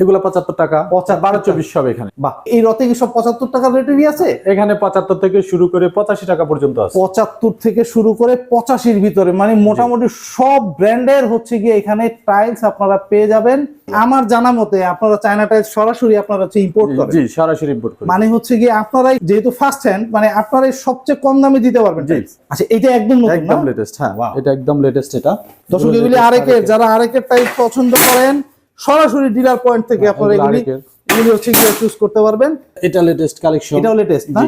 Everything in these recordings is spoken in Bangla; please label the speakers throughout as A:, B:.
A: এগুলো পঁচাত্তর টাকা। বারো চব্বিশ সব এখানে।
B: বাহ এই রথে কি সব পঁচাত্তর টাকার রেটেরই আছে?
A: এখানে পঁচাত্তর থেকে শুরু করে পঁচাশি টাকা পর্যন্ত আছে।
B: পঁচাত্তর থেকে শুরু করে পঁচাশির ভিতরে মানে মোটামুটি সব ব্র্যান্ডের হচ্ছে গিয়ে এখানে টাইলস আপনারা পেয়ে যাবেন। আমার জানা মতে আপনারা চায়না টাইলস সরাসরি আপনারা হচ্ছে ইম্পোর্ট করেন।
A: জি সরাসরি ইম্পোর্ট
B: মানে হচ্ছে গিয়ে আপনারাই যেহেতু ফার্স্ট হ্যান্ড মানে আপনারাই সবচেয়ে কম দামে দিতে পারবেন আচ্ছা এটা একদম নতুন
A: একদম লেটেস্ট হ্যাঁ. এটা একদম লেটেস্ট এটা।
B: দর্শক এগুলি আরেকের। যারা আরেকের টাইলস পছন্দ করেন সরাসরি ডিলার পয়েন্ট থেকে আপনারা
A: এগুলি
B: এগুলি হচ্ছে গিয়ে চুজ করতে পারবেন।
A: এটা লেটেস্ট কালেকশন
B: এটাও লেটেস্ট না?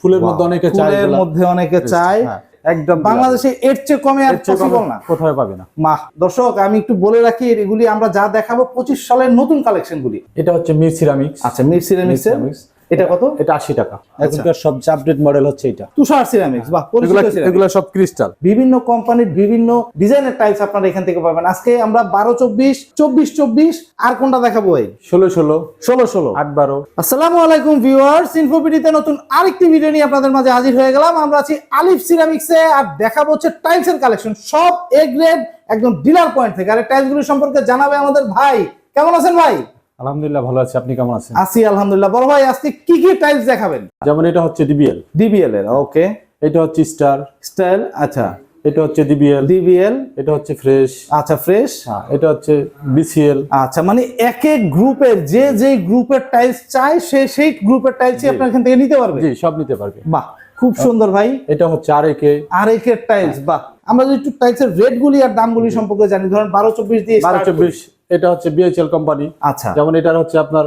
A: ফুলের মধ্যে অনেকে চায়
B: ফুলের মধ্যে অনেকে চায়।
A: হ্যাঁ, একদম
B: বাংলাদেশে এর চেয়ে কমে আর পসিবল না।
A: কোথাও পাবে না।
B: মাহ দর্শক আমি একটু বলে রাখি এগুলি আমরা যা দেখাবো পঁচিশ সালের নতুন কালেকশন গুলি
A: এটা হচ্ছে মির সিরামিক্স
B: আচ্ছা মির
A: Ceramics।
B: এটা কত?
A: এটা আশি টাকা। এখনকার সবচেয়ে আপডেট মডেল হচ্ছে এটা।
B: তুষার সিরামিক্স বাহ পরিচিত
A: এগুলা সব ক্রিস্টাল
B: বিভিন্ন কোম্পানির বিভিন্ন ডিজাইনের টাইলস আপনারা এখান থেকে পাবেন। আজকে আমরা বারো চব্বিশ চব্বিশ চব্বিশ আর কোনটা দেখাবো ভাই
A: ষোলো ষোলো।
B: ষোলো ষোলো।
A: আট বারো।
B: আসসালামু আলাইকুম ভিউয়ার্স ইনফোপিডিতে নতুন আরেকটি ভিডিও নিয়ে আপনাদের মাঝে হাজির হয়ে গেলাম। আমরা আছি আলিফ সিরামিক্সে আর দেখাবো হচ্ছে টাইলস এর কালেকশন সব এ গ্রেড একদম ডিলার পয়েন্ট থেকে। আর টাইলসগুলো সম্পর্কে জানাবে আমাদের ভাই। কেমন আছেন ভাই?
A: আলহামদুলিল্লাহ ভালো আছি। আপনি কেমন আছেন?
B: আছি আলহামদুলিল্লাহ। বড় ভাই আজকে কি কি টাইলস দেখাবেন?
A: যেমন এটা হচ্ছে ডিবিএল
B: ডিবিএল এর ওকে
A: এটা হচ্ছে স্টার।
B: স্টাইল আচ্ছা।
A: এটা হচ্ছে ডিবিএল
B: ডিবিএল
A: এটা হচ্ছে ফ্রেশ।
B: আচ্ছা ফ্রেশ।
A: হ্যাঁ এটা হচ্ছে বিসিএল
B: আচ্ছা মানে এক এক গ্রুপের যে যে গ্রুপের টাইলস চায় সে সেই গ্রুপের টাইলসই আপনার এখান থেকে নিতে পারবে?
A: জি সব নিতে পারবে।
B: বাহ খুব সুন্দর ভাই।
A: এটা হচ্ছে আর একে
B: আর একের টাইলস বাহ। আমরা যদি একটু টাইলসের রেট গুলি আর দামগুলি সম্পর্কে জানি ধরেন বারো চব্বিশ দিয়ে
A: বারো চব্বিশ এটা হচ্ছে বিএইচএল কোম্পানি
B: আচ্ছা।
A: যেমন এটার হচ্ছে আপনার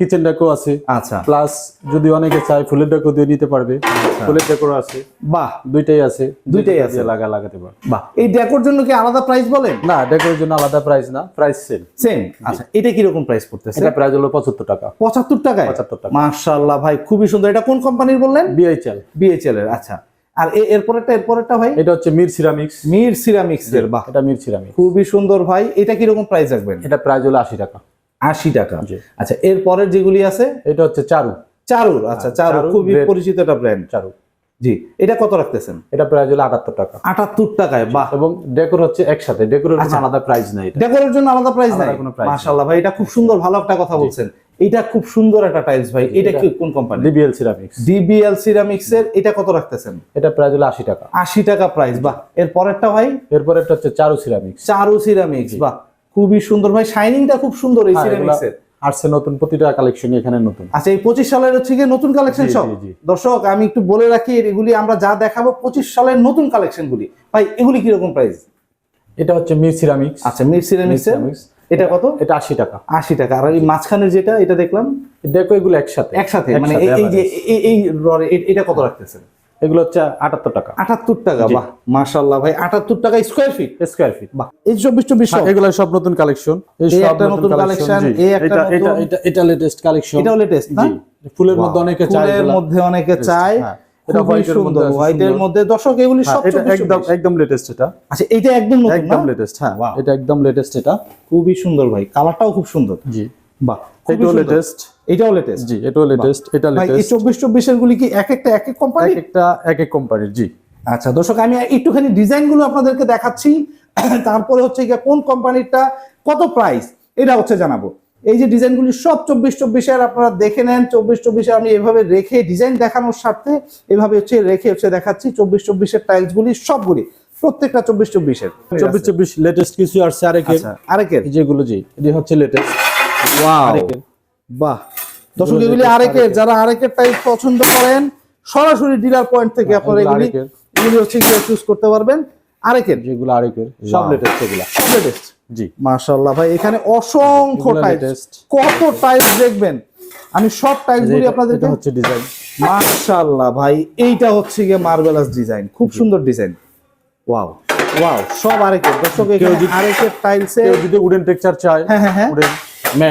A: কিচেন ডেকো আছে।
B: আচ্ছা।
A: প্লাস যদি অনেকে চায় ফুলের ডেকো দিয়ে নিতে পারবে। ফুলের ডেকো আছে।
B: বাহ।
A: দুইটাই আছে।
B: দুইটাই আছে।
A: লাগা লাগাতে পারবে
B: বাহ। এই ডেকোর জন্য কি আলাদা প্রাইস বলেন?
A: না ডেকোর জন্য আলাদা প্রাইস না প্রাইস সেম
B: সেম আচ্ছা এটা কীরকম প্রাইস পড়তেছে?
A: এটা প্রাইস হলো পঁচাত্তর টাকা।
B: পঁচাত্তর টাকায়?
A: 75 টাকা।
B: মাশাআল্লাহ ভাই খুবই সুন্দর। এটা কোন কোম্পানির বললেন?
A: বিএইচএল
B: বিএচএল এর আচ্ছা। আর এরপরেরটা এরপরেরটা ভাই?
A: এটা হচ্ছে মির সিরামিক্স।
B: মির সিরামিক্স এর বাহ।
A: এটা মির সিরামিক্স।
B: খুবই সুন্দর ভাই। এটা কীরকম প্রাইস রাখবেন?
A: এটা প্রাইস হলো আশি টাকা।
B: আশি টাকা।
A: জি।
B: আচ্ছা এরপরের যেগুলি আছে?
A: এটা হচ্ছে চারু।
B: চারুর আচ্ছা
A: হ্যাঁ,
B: চারু খুবই পরিচিত একটা ব্র্যান্ড
A: চারু।
B: জি এটা কত রাখতেছেন?
A: এটা প্রাইস হলো আটাত্তর টাকা।
B: আটাত্তর টাকায় বাহ।
A: এবং ডেকোর হচ্ছে একসাথে। ডেকোরের
B: আচ্ছা।
A: কোনো আলাদা প্রাইস নাই এটা।
B: ডেকোরের জন্য আলাদা প্রাইস নেই। মাশাআল্লাহ ভাই এটা খুব সুন্দর ভালো একটা কথা বলছেন। এটা খুব সুন্দর একটা টাইলস ভাই। এটা কি কোন company
A: DBL ceramics
B: DBL ceramics এর এটা কত রাখতেছেন?
A: এটা প্রাইস হলো আশি টাকা।
B: আশি টাকা প্রাইস বাহ। এর পরেরটা ভাই?
A: এরপর এটা হচ্ছে চারু সিরামিক্স
B: চারু সিরামিক্স বাহ। খুবই সুন্দর ভাই শাইনিংটা খুব সুন্দর এই
A: হ্যাঁ,
B: সিরামিক্স এর।
A: আসছে নতুন প্রতিটা কালেকশন এখানে নতুন।
B: আচ্ছা এই পঁচিশ সালের হচ্ছে গিয়ে নতুন কালেকশন সব। দর্শক আমি একটু বলে রাখি এগুলি আমরা যা দেখাবো পঁচিশ সালের নতুন কালেকশন গুলি। ভাই এগুলি কীরকম প্রাইস
A: এটা হচ্ছে মির সিরামিক্স
B: আচ্ছা মির এর?
A: সিরামিক্স
B: এটা কত?
A: এটা আশি টাকা।
B: আশি টাকা। আর এই মাঝখানের যেটা এটা দেখলাম?
A: দেখো এগুলো একসাথে।
B: একসাথে মানে এই- যে এই- এটা কত রাখতেছেন?
A: এগুলো হচ্ছে আটাত্তর টাকা।
B: আটাত্তর টাকা। বাহ মাশাল্লাহ ভাই। আটাত্তর টাকা স্কোয়ার ফিট
A: স্কোয়ার ফিট
B: বাহ এই চব্বিশ চব্বিশ
A: এগুলো সব নতুন কালেকশন এই
B: এই একটা নতুন
A: এটা এটা এটা এটা লেটেস্ট কালেকশন
B: এটাও লেটেস্ট না?
A: ফুলের মধ্যে অনেকে চায়
B: ফুলের মধ্যে অনেকে চায়।
A: হ্যাঁ। এটা
B: খুবই
A: মধ্যে
B: সুন্দর হোয়াইটের মধ্যে দর্শক এগুলি
A: হ্যাঁ,
B: সব
A: একদম একদম লেটেস্ট এটা।
B: আচ্ছা এটা একদম নতুন
A: একদম লেটেস্ট হ্যাঁ. এটা একদম লেটেস্ট এটা।
B: খুবই সুন্দর ভাই কালারটাও খুব সুন্দর।
A: জি।
B: বাহ
A: এটাও লেটেস্ট
B: এটাও লেটেস্ট
A: জি এটাও লেটেস্ট এটা
B: গুলি কি এক একটা এক এক কোম্পানি
A: এক একটা এক এক কোম্পানির জি।
B: আচ্ছা দর্শক আমি একটুখানি ডিজাইনগুলো আপনাদেরকে দেখাচ্ছি। তারপরে হচ্ছে কোন কোম্পানিটা কত প্রাইস এটা হচ্ছে জানাব। এই যে ডিজাইনগুলি সব চব্বিশ চব্বিশের আপনারা দেখে নেন চব্বিশ চব্বিশে আমি এভাবে রেখে ডিজাইন দেখানোর স্বার্থে এভাবে হচ্ছে রেখে হচ্ছে দেখাচ্ছি চব্বিশ চব্বিশের টাইলস গুলি সবগুলি প্রত্যেকটা চব্বিশ চব্বিশের।
A: চব্বিশ চব্বিশ লেটেস্ট কিছু আসছে আরেকের।
B: আচ্ছা আরেকের।
A: যেগুলো জি এটি হচ্ছে লেটেস্ট
B: ওয়াও
A: আরেকের।
B: বাহ। দর্শক
A: এগুলি
B: আরেকের। যারা আরেকের টাইপ পছন্দ করেন সরাসরি ডিলার পয়েন্ট থেকে আপনারা
A: এগুলি
B: এগুলি হচ্ছে চুজ করতে পারবেন। আরেকের।
A: যেগুলো আরেকের। সব লেটেস্ট এগুলা।
B: সব লেটেস্ট
A: জি।
B: মাশাআল্লাহ ভাই এখানে অসংখ্য টাইলস কত টাইলস দেখবেন? আমি সব টাইলস গুলি আপনাদেরকে।
A: হচ্ছে ডিজাইন
B: মাশাআল্লাহ ভাই এইটা হচ্ছে গিয়ে মার্বেলাস ডিজাইন খুব সুন্দর ডিজাইন ওয়াও ওয়াও সব আরেকের দর্শক এখানে আরেকের টাইলসে
A: কেউ যদি উডেন টেক্সচার চায়
B: হ্যাঁ হ্যাঁ হ্যাঁ।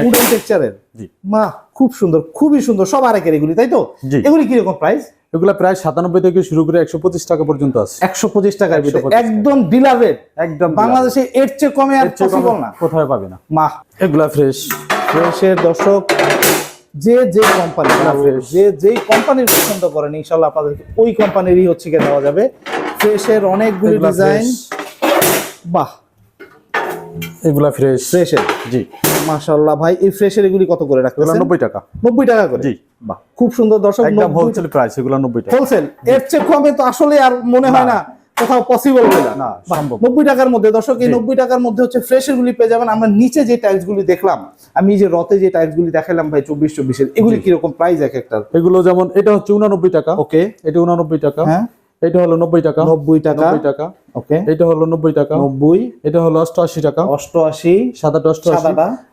A: উডেন
B: টেক্সচারের
A: জি।
B: মা খুব সুন্দর খুবই সুন্দর। সব আরেকের এগুলি তাই তো। এগুলি কীরকম প্রাইস
A: এগুলা প্রায় সাতানব্বই থেকে শুরু করে একশো পঁচিশ টাকা পর্যন্ত আছে।
B: একশো পঁচিশ টাকার ভিতরে। একদম ডিলার রেট
A: একদম
B: বাংলাদেশে এর চেয়ে কমে আর পসিবল না।
A: কোথাও পাবে না।
B: মা
A: এগুলা ফ্রেশ
B: ফ্রেশের দর্শক যে যে কোম্পানি। যে যেই কোম্পানির পছন্দ করেন ইনশাল্লাহ আপনাদেরকে ওই কোম্পানিরই হচ্ছে গিয়ে দেওয়া যাবে। ফ্রেশের অনেকগুলি ডিজাইন বাহ।
A: এগুলা ফ্রেশ
B: ফ্রেশের
A: জি।
B: মাশাআল্লাহ ভাই এই ফ্রেশের এগুলি কত করে রাখতেছেন?
A: নব্বই টাকা।
B: নব্বই টাকা করে?
A: জি।
B: বাহ খুব সুন্দর দর্শক
A: একদম হোলসেল প্রাইস এগুলা নব্বই টাকা।
B: হোলসেল এর চেয়ে কমে তো আসলে আর মনে হয় না কোথাও পসিবল হয় না
A: সম্ভব।
B: নব্বই টাকার মধ্যে দর্শক এই
A: জি।
B: নব্বই টাকার মধ্যে হচ্ছে ফ্রেশের গুলি পেয়ে যাবেন। আমরা নিচে যে টাইলস গুলি দেখলাম আমি এই যে রতে যে টাইলস গুলি দেখালাম ভাই চব্বিশ চব্বিশের এগুলি কীরকম প্রাইস এক একটা
A: এগুলো যেমন এটা হচ্ছে উনানব্বই টাকা।
B: ওকে
A: এটা উনানব্বই টাকা।
B: হ্যাঁ।
A: এটা হলো নব্বই টাকা।
B: নব্বই টাকা।
A: টাকা।
B: ওকে।
A: এটা হলো নব্বই টাকা।
B: নব্বই।
A: এটা হলো অষ্টআশি টাকা।
B: অষ্টআশি।
A: সাদাটা অষ্টআশি।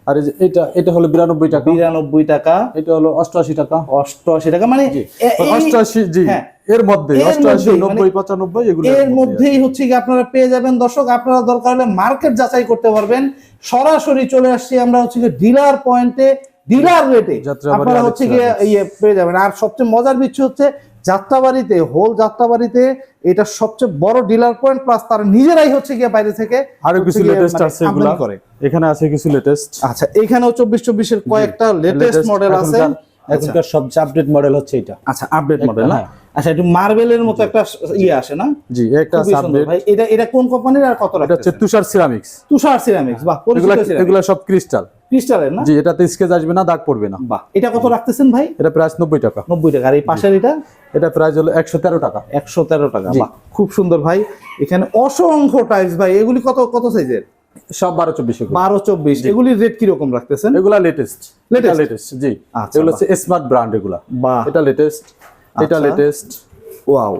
A: আর এটা এটা হলো বিরানব্বই টাকা।
B: বিরানব্বই টাকা।
A: এটা হলো অষ্টআশি টাকা।
B: অষ্টআশি টাকা মানে এই-
A: অষ্টআশি জি।
B: হ্যাঁ।
A: এর মধ্যে অষ্টআশি
B: মধ্যেই,
A: নব্বই পঁচানব্বই এগুলো
B: এর মধ্যেই হচ্ছে কি আপনারা পেয়ে যাবেন। দর্শক আপনারা দরকার হলে মার্কেট যাচাই করতে পারবেন। সরাসরি চলে আসছি আমরা হচ্ছে ডিলার পয়েন্টে। ডিলার রেটে আপনারা হচ্ছে গিয়ে ইয়ে পেয়ে যাবেন। আর সবচেয়ে মজার বিষয় হচ্ছে যাত্রাবাড়িতে হোল যাত্রাবাড়িতে এটা সবচেয়ে বড় ডিলার পয়েন্ট প্লাস তারা নিজেরাই হচ্ছে গিয়ে বাইরে থেকে আরও
A: কিছু লেটেস্ট
B: মানে
A: আছে এগুলো।
B: করে।
A: এখানে আছে কিছু লেটেস্ট
B: আচ্ছা এখানেও চব্বিশ এর কয়েকটা লেটেস্ট মডেল আছে। এখানকার
A: এখনকার সবচেয়ে আপডেট মডেল হচ্ছে এটা।
B: আচ্ছা আপডেট মডেল না?
A: হ্যাঁ।
B: আচ্ছা একটু মার্বেলের মতো একটা ইয়ে আসে না?
A: জি একটা আপডেট
B: ভাই এটা এটা কোন কোম্পানির আর কত
A: এটা হচ্ছে তুষার সিরামিক্স
B: তুষার সিরামিক্স বাহ
A: এগুলা এগুলা সব ক্রিস্টাল
B: ক্রিস্টালের না?
A: জি এটাতে স্কেচ আসবে না দাগ পড়বে না।
B: বাহ এটা কত রাখতেছেন ভাই?
A: এটা প্রাইস নব্বই টাকা।
B: নব্বই টাকা। আর এই পাশের এটা?
A: এটা প্রাইস হলো একশো তেরো টাকা।
B: একশো তেরো টাকা বাহ খুব সুন্দর ভাই। এখানে অসংখ্য টাইলস ভাই। এগুলি কত কত সাইজের
A: সব বারো চব্বিশ
B: বারো চব্বিশ। এগুলি রেট কীরকম রাখতেছেন?
A: এগুলা লেটেস্ট? লেটেস্ট জি।
B: আচ্ছা,
A: এগুলো হচ্ছে স্মার্ট ব্র্যান্ড এগুলা। এটা লেটেস্ট এটা। লেটেস্ট
B: ওয়াও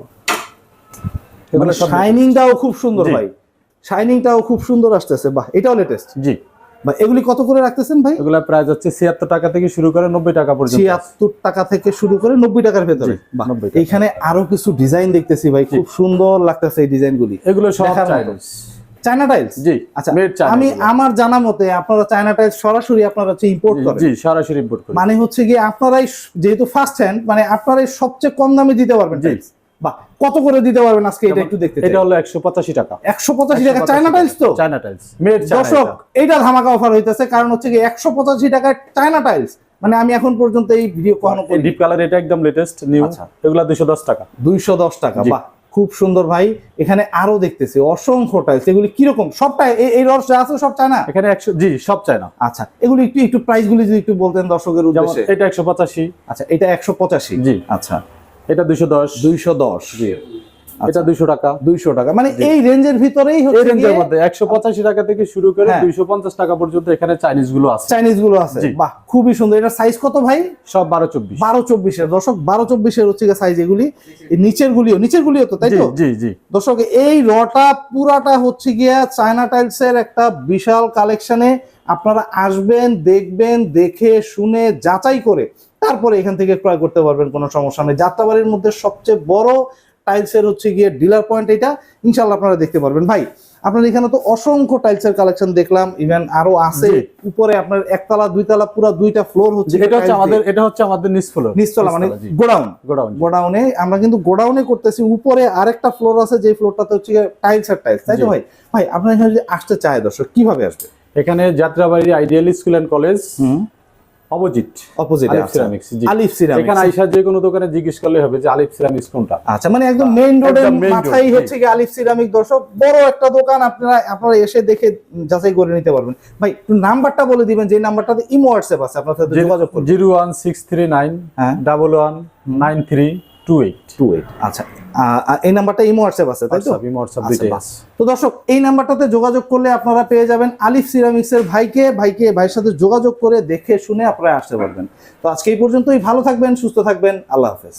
A: এগুলো
B: মানে শাইনিংটাও খুব সুন্দর ভাই। শাইনিংটাও খুব সুন্দর আসতেছে। বাহ এটাও লেটেস্ট
A: জি।
B: বা এগুলি কত করে রাখতেছেন ভাই?
A: এগুলা প্রাইস হচ্ছে ছিয়াত্তর টাকা থেকে শুরু করে নব্বই টাকা পর্যন্ত।
B: ছিয়াত্তর টাকা থেকে শুরু করে নব্বই টাকার ভেতরে।
A: জি,
B: বাহ,
A: 90 টাকা।
B: এইখানে আরও কিছু ডিজাইন দেখতেছি ভাই খুব সুন্দর লাগতেছে এই ডিজাইনগুলি
A: এগুলো সব
B: চায়না টাইলস
A: জি
B: আচ্ছা
A: মেড চাইনা
B: আমি আমার জানা মতে আপনারা চায়না টাইলস সরাসরি আপনারা হচ্ছে ইম্পোর্ট করেন।
A: জি সরাসরি ইম্পোর্ট করি।
B: মানে হচ্ছে গিয়ে আপনারাই যেহেতু ফার্স্ট হ্যান্ড মানে আপনারাই সবচেয়ে কম দামে দিতে পারবেন টাইলস বাহ কত করে দিতে পারবেন আজকে এটা একটু দেখতে
A: এটা হলো একশো পঁচাশি টাকা।
B: একশো পঁচাশি টাকা চায়না টাইলস তো?
A: চায়না টাইলস মেড
B: দর্শক এইটা ধামাকা অফার হইতেছে কারণ হচ্ছে কি চায়না টাইলস মানে আমি এখন পর্যন্ত এই ভিডিও কখনো
A: ডিপ কালার এটা একদম লেটেস্ট নিউ
B: আচ্ছা।
A: এগুলা দুশো দশ টাকা।
B: দুইশো দশ টাকা
A: জি।
B: বাহ। খুব সুন্দর ভাই। এখানে আরও দেখতেছি অসংখ্য টাইলস এগুলি কীরকম? সবটাই এই- রস আছে সব চায়না?
A: এখানে একশো জি সব চায়না।
B: আচ্ছা এগুলি একটু একটু প্রাইস গুলি যদি একটু বলতেন দর্শকের উদ্দেশ্যে।
A: এটা একশো পঁচাশি।
B: আচ্ছা এটা একশো পঁচাশি।
A: জি।
B: আচ্ছা।
A: এটা দুইশো দশ।
B: দুইশো দশ।
A: জি। এটা দুশো টাকা।
B: দুইশো টাকা। মানে এই রেঞ্জের ভিতরেই
A: এই রেঞ্জের মধ্যে টাকা থেকে শুরু করে
B: হ্যাঁ।
A: টাকা পর্যন্ত এখানে চাইনিজগুলো আছে।
B: চাইনিজগুলো আছে। বাহ খুবই সুন্দর। এটা সাইজ কত ভাই?
A: সব
B: দর্শক হচ্ছে সাইজ এগুলি। নিচের গুলিও নিচের গুলিও তো তাই তো?
A: জি জি।
B: দর্শক এই রটা পুরাটা হচ্ছে গিয়া চায়না টাইলস এর একটা বিশাল কালেকশনে আপনারা আসবেন দেখবেন দেখে শুনে যাচাই করে তারপরে এখান থেকে ক্রয় করতে পারবেন কোনো সমস্যা নেই। যাত্রাবাড়ির মধ্যে সবচেয়ে বড় টাইলসের হচ্ছে গিয়ে ডিলার পয়েন্ট এটা ইনশাল্লাহ আপনারা দেখতে পারবেন। ভাই আপনার এখানে তো অসংখ্য টাইলসের কালেকশন দেখলাম ইভেন আরও আছে। উপরে আপনার একতলা দুইতলা পুরো দুইটা ফ্লোর হচ্ছে
A: এটা হচ্ছে আমাদের এটা হচ্ছে আমাদের নিচ ফ্লোর
B: নিচতলা মানে গোডাউন।
A: গোডাউন
B: গোডাউনে আমরা কিন্তু গোডাউনে করতেছি উপরে আরেকটা ফ্লোর আছে যে ফ্লোরটাতে হচ্ছে টাইলস আর টাইলস তাই তো ভাই? ভাই আপনার এখানে যদি আসতে চায় দর্শক কীভাবে আসবে?
A: এখানে Jatrabari ideal school and college opposite.
B: Opposite
A: ceramics, জি।
B: আলিফ সিরামিক্স।
A: এখানে আইসা যে কোনো দোকানে জিজ্ঞেস করলে হবে যে আলিফ সিরামিক্স কোনটা।
B: আচ্ছা মানে একদম মেইন রোডের মাথায় হচ্ছে কি আলিফ সিরামিক দর্শক। বড় একটা দোকান আপনারা আপনারা এসে দেখে যাচাই করে নিতে পারবেন। ভাই একটু নাম্বারটা বলে দিবেন যে নাম্বারটাতে ইমো হোয়াটসঅ্যাপ আছে আপনার সাথে যোগাযোগ করবেন
A: zero one six three nine
B: হ্যাঁ।
A: Double one nine three two eight
B: two eight আচ্ছা এই নাম্বারটা ইমো হোয়াটসঅ্যাপ আছে তাই তো?
A: হোয়াটসঅ্যাপ
B: আচ্ছা,
A: দুইটাই।
B: তো দর্শক এই নাম্বারটাতে যোগাযোগ করলে আপনারা পেয়ে যাবেন আলিফ সিরামিক্সের ভাইকে ভাইকে ভাইয়ের সাথে যোগাযোগ করে দেখে শুনে আপনারা আসতে পারবেন। তো আজকে এই পর্যন্তই ভালো থাকবেন সুস্থ থাকবেন আল্লাহ হাফেজ।